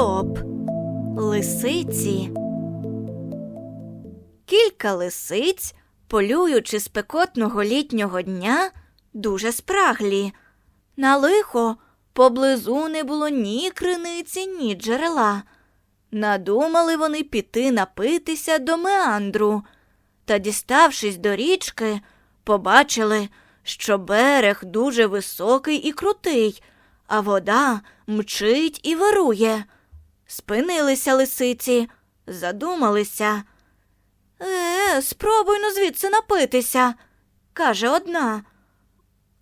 Езоп Лисиці. Кілька лисиць, полюючи спекотного літнього дня, дуже спраглі. На лихо поблизу не було ні криниці, ні джерела. Надумали вони піти напитися до меандру, та, діставшись до річки, побачили, що берег дуже високий і крутий, а вода мчить і вирує. Спинилися лисиці, задумалися. Е, спробуй ну звідси напитися, каже одна.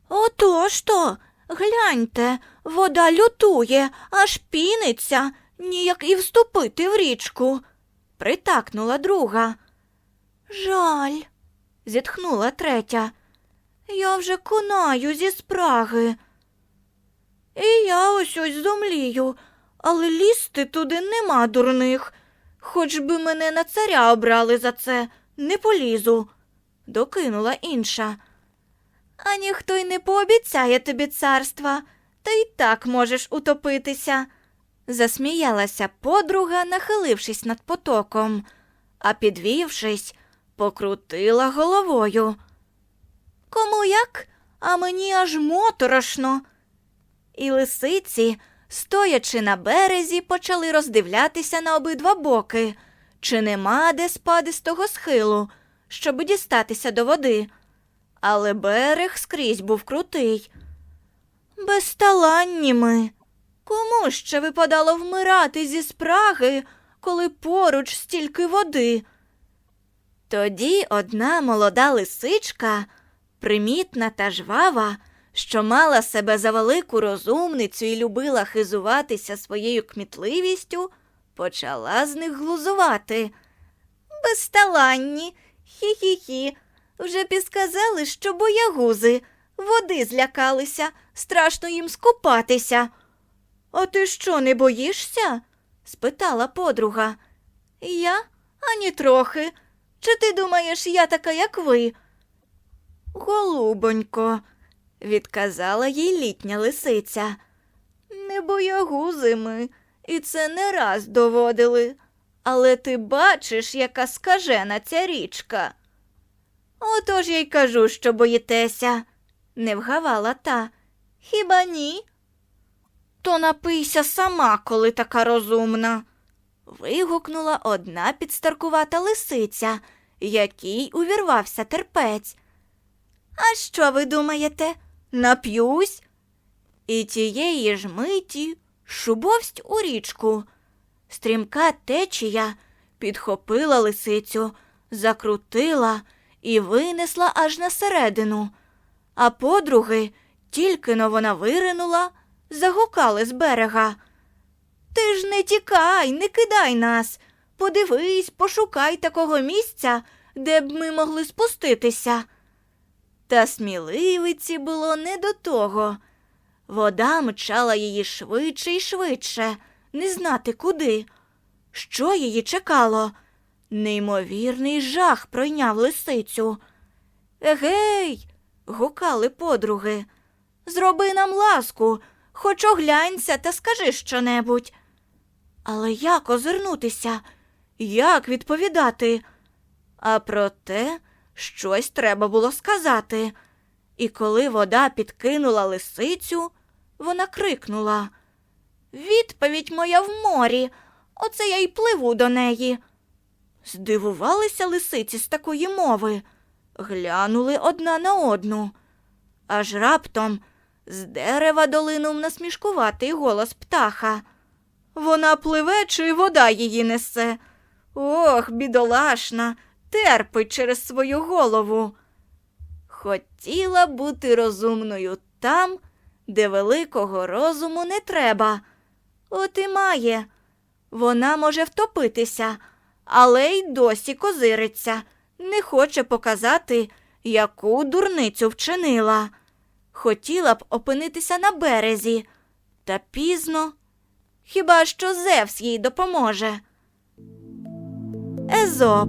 Отож то, гляньте, вода лютує, аж піниться, ніяк і вступити в річку, притакнула друга. Жаль, зітхнула третя. Я вже конаю зі спраги. І я ось ось зомлію, але лізти туди нема дурних. Хоч би мене на царя обрали за це, не полізу, докинула інша. А ніхто й не пообіцяє тобі царства, та й так можеш утопитися, засміялася подруга, нахилившись над потоком, а підвівшись, покрутила головою. Кому як, а мені аж моторошно. І лисиці, стоячи на березі, почали роздивлятися на обидва боки, чи нема де спадистого схилу, щоб дістатися до води. Але берег скрізь був крутий. Безталанні ми. Кому ще випадало вмирати зі спраги, коли поруч стільки води? Тоді одна молода лисичка, примітна та жвава, що мала себе за велику розумницю і любила хизуватися своєю кмітливістю, почала з них глузувати. Безталанні, хі-хі-хі, вже підсказали, що боягузи, води злякалися, страшно їм скупатися. А ти що, не боїшся? спитала подруга. Я ані трохи. Чи ти думаєш, я така, як ви? Голубонько, відказала їй літня лисиця. Не боягузи ми, і це не раз доводили. Але ти бачиш, яка скажена ця річка. Отож я й кажу, що боїтеся, не вгавала та. Хіба ні? То напийся сама, коли така розумна. вигукнула одна підстаркувата лисиця, якій увірвався терпець. А що ви думаєте? Нап'юсь? І тієї ж миті шубовсть у річку. Стрімка течія підхопила лисицю, закрутила і винесла аж на середину. А подруги, тільки но вона виринула, загукали з берега. Ти ж не тікай, не кидай нас. Подивись, пошукай такого місця, де б ми могли спуститися. Та сміливиці було не до того. Вода мчала її швидше і швидше, не знати куди. Що її чекало? Неймовірний жах пройняв лисицю. Егей, гукали подруги. Зроби нам ласку, хоч оглянься та скажи щонебудь. Але як озирнутися, як відповідати? А проте щось треба було сказати. І коли вода підкинула лисицю, вона крикнула Відповідь моя в морі, оце я й пливу до неї. Здивувалися лисиці з такої мови, глянули одна на одну. Аж раптом з дерева долинув насмішкуватий голос птаха. Вона пливе, чи вода її несе. Ох, бідолашна, терпить через свою голову. Хотіла бути розумною там, де великого розуму не треба. От і має. Вона може втопитися, але й досі козириться, не хоче показати, яку дурницю вчинила. Хотіла б опинитися на березі, та пізно. Хіба що Зевс їй допоможе. Езоп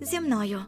зі мною.